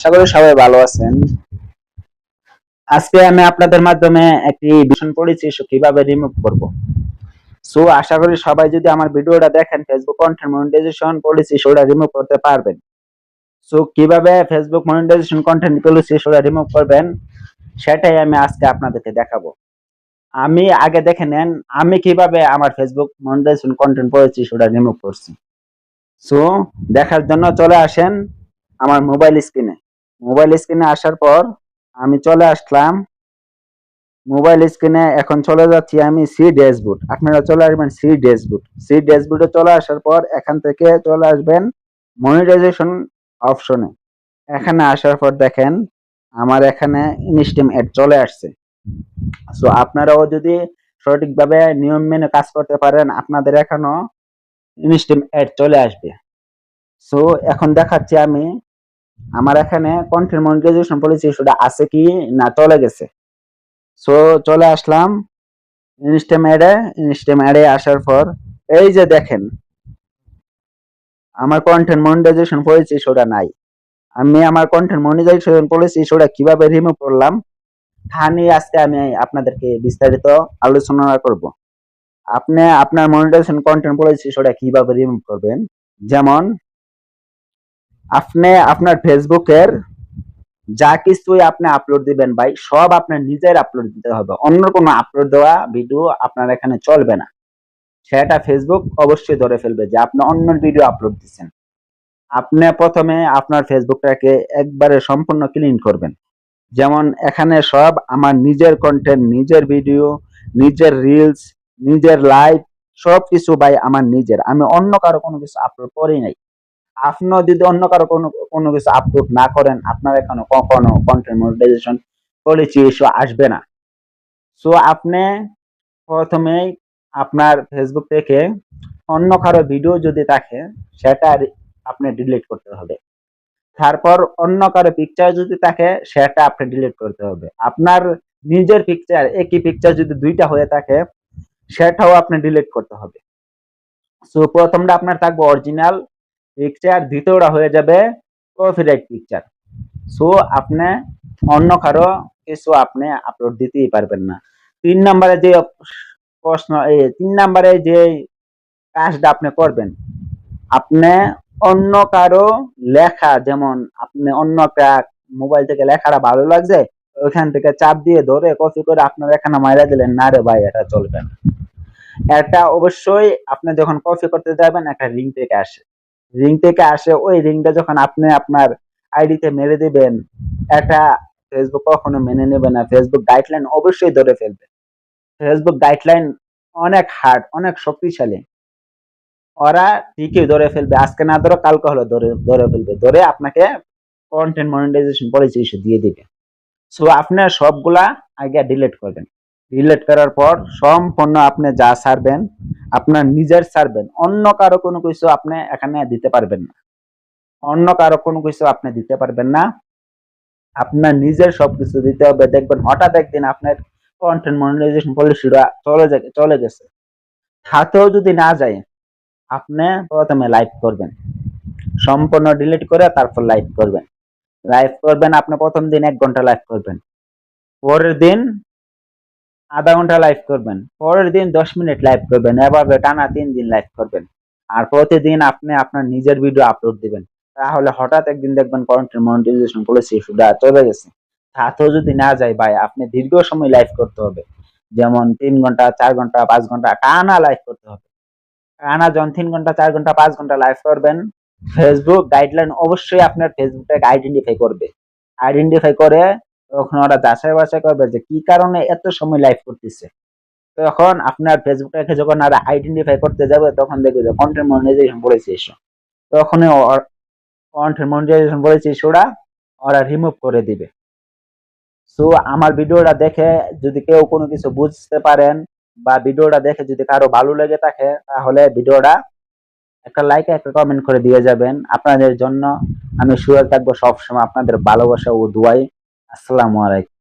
আশা করি সবাই ভালো আছেন। আজকে আমি আপনাদের মাধ্যমে একটি ভীষণ পড়েছি কীভাবে রিমুভ করব। সো আশা করি সবাই যদি আমার ভিডিওটা দেখেন ফেসবুক কন্টেন্ট মনিটাইজেশন পলিসি সেটা রিমুভ করতে পারবেন। সো কীভাবে ফেসবুক মনিটাইজেশন কন্টেন্ট পলিসি সেটা রিমুভ করবেন, সেটাই আমি আজকে আপনাদেরকে দেখাবো। আমি আগে দেখে নেন, আমি কীভাবে আমার ফেসবুক মনিটাইজেশন কন্টেন্ট পলিসি সেটা রিমুভ করছি। সো দেখার জন্য চলে আসেন আমার মোবাইল স্ক্রিনে মোবাইল স্ক্রিনে আসার পর আমি চলে আসলাম। মোবাইল স্ক্রিনে এখন চলে যাচ্ছি আমি সি ড্যাশবোর্ড। আপনারা চলে আসবেন সি ড্যাশবোর্ড। সি ড্যাশবোর্ডে চলে আসার পর এখান থেকে চলে আসবেন মনিটাইজেশন অপশনে। এখানে আসার পর দেখেন আমার এখানে ইনস্টিম অ্যাড চলে আসছে। সো আপনারাও যদি সঠিকভাবে নিয়ম মেনে কাজ করতে পারেন, আপনাদের এখনও ইনস্টিম অ্যাড চলে আসবে। সো এখন দেখাচ্ছি আমি আমার এখানে কন্টেন্ট মনিটাইজেশন পলিসি ইস্যুটা আছে কি? না, চলে গেছে। সো চলে আসলাম ইনস্টাম অ্যাডে ইনস্টাম অ্যাডে আসার পর, এই যে দেখেন, আমার কন্টেন্ট মনিটাইজেশন পলিসি ইস্যুটা নাই। আমি আমার কন্টেন্ট মনিটাইজেশন পলিসি ইস্যুটা কীভাবে রিমুভ করলাম, তা নিয়ে আজকে আমি আপনাদেরকে বিস্তারিত আলোচনা করব। আপনি আপনার মনিটাইজেশন কন্টেন্ট পলিসি ইস্যুটা কীভাবে রিমুভ করবেন? যেমন আপনি আপনার ফেসবুকের যা কিছুই আপনি আপলোড দিবেন ভাই, সব আপনার নিজের আপলোড দিতে হবে। অন্য কোনো আপলোড দেওয়া ভিডিও আপনার এখানে চলবে না। সেটা ফেসবুক অবশ্যই ধরে ফেলবে যে আপনি অন্য ভিডিও আপলোড দিচ্ছেন। আপনি প্রথমে আপনার ফেসবুকটাকে একবারে সম্পূর্ণ ক্লিন করবেন। যেমন এখানে সব আমার নিজের কন্টেন্ট নিজের ভিডিও নিজের রিলস নিজের লাইভ সব কিছু ভাই আমার নিজের। আমি অন্য কারও কোনো কিছু আপলোড করি নাই। আপনিও যদি অন্য কারও কোনো কোনো কিছু আপলোড না করেন, আপনার এখানে কখনো কন্টেন্ট মনিটাইজেশন পলিসি ইস্যু আসবে না। সো আপনি প্রথমেই আপনার ফেসবুক থেকে অন্য কারও ভিডিও যদি থাকে সেটা আপনি ডিলিট করতে হবে। তারপর অন্য কারও পিকচার যদি থাকে সেটা আপনি ডিলিট করতে হবে। আপনার নিজের পিকচার একই পিকচার যদি দুইটা হয়ে থাকে, সেটাও আপনি ডিলিট করতে হবে। সো প্রথমটা আপনার থাকবে অরিজিনাল পিকচার দ্বিতীয়টা হয়ে যাবে কপিরাইট পিকচার সো আপনি অন্য কারও কিছু আপনি আপলোড দিতেই পারবেন না। তিন নম্বরে যে প্রশ্ন তিন নম্বরে যে কাজটা আপনি করবেন, আপনি অন্য কারও লেখা, যেমন আপনি অন্য একটা মোবাইল থেকে লেখাটা ভালো লাগছে, ওইখান থেকে চাপ দিয়ে ধরে কপি করে আপনার এখানে মাইরা দিলেন, না রে ভাই, এটা চলবে না। এটা অবশ্যই আপনি যখন কপি করতে যাবেন, একটা রিং থেকে আসে। রিং থেকে আসে, ওই রিংটা যখন আপনি আপনার আইডিতে মেরে দিবেন এটা ফেসবুক কখনো মেনে নেবে না। ফেসবুক গাইডলাইন অবশ্যই ধরে ফেলবে। ফেসবুক গাইডলাইন অনেক হার্ড অনেক শক্তিশালী। ওরা ঠিকই ধরে ফেলবে। আজকে না ধরো, কালকে হলো ধরে ধরে ফেলবে। ধরে আপনাকে কন্টেন্ট মনিটাইজেশন পলিসি দিয়ে দিবে। সো আপনার সবগুলা আগে ডিলিট করবেন। ডিলিট করার পর সম্পূর্ণ আপনি যা ছাড়বেন, আপনার নিজের ছাড়বেন। অন্য কারও কোনো কিছু আপনি এখানে দিতে পারবেন না। অন্য কারও কোনো কিছু আপনি দিতে পারবেন না। আপনার নিজের সবকিছু দিতে হবে। দেখবেন হঠাৎ একদিন আপনার কন্টেন্ট মনিটাইজেশন পলিসিটা চলে চলে গেছে। হাতেও যদি না যায়, আপনি প্রথমে লাইভ করবেন। সম্পূর্ণ ডিলিট করে তারপর লাইভ করবেন। লাইভ করবেন, আপনি প্রথম দিন এক ঘণ্টা লাইভ করবেন। পরের দিন আধা ঘণ্টা লাইভ করবেন। পরের দিন দশ মিনিট লাইভ করবেন, এভাবে টানা তিন দিন লাইভ করবেন। আর প্রতিদিন আপনি আপনার নিজের ভিডিও আপলোড দিবেন। তাহলে হঠাৎ একদিন দেখবেন কন্টেন্ট মনিটাইজেশন পলিসি ইস্যুটা চলে গেছে। তাতেও যদি না যায় ভাই, আপনি দীর্ঘ সময় লাইভ করতে হবে। যেমন তিন ঘণ্টা, চার ঘণ্টা, পাঁচ ঘণ্টা, টানা লাইভ করতে হবে। টানা যখন তিন ঘণ্টা, চার ঘণ্টা, পাঁচ ঘণ্টা লাইভ করবেন ফেসবুক গাইডলাইন অবশ্যই আপনার ফেসবুকটাকে আইডেন্টিফাই করবে। আইডেন্টিফাই করে তখন ওরা যাচাই বাছাই করবে যে কি কারণে এত সময় লাইভ করতেছে। তখন আপনার ফেসবুকটাকে যখন আর আইডেন্টিফাই করতে যাবে, তখন দেখবে যে কন্টেন্ট মনিটাইজেশন পলিসি ইস্যু তখনই কন্টেন্ট মনিটাইজেশন পলিসি ইস্যুটা ওরা রিমুভ করে দিবে। সো আমার ভিডিওটা দেখে যদি কেউ কোনো কিছু বুঝতে পারেন বা ভিডিওটা দেখে যদি কারও ভালো লেগে থাকে, তাহলে ভিডিওটা একটা লাইক একটা কমেন্ট করে দিয়ে যাবেন। আপনাদের জন্য আমি শুয়ে থাকব, সবসময় আপনাদের ভালোবাসা ও দুয়াই। আসসালামু আলাইকুম।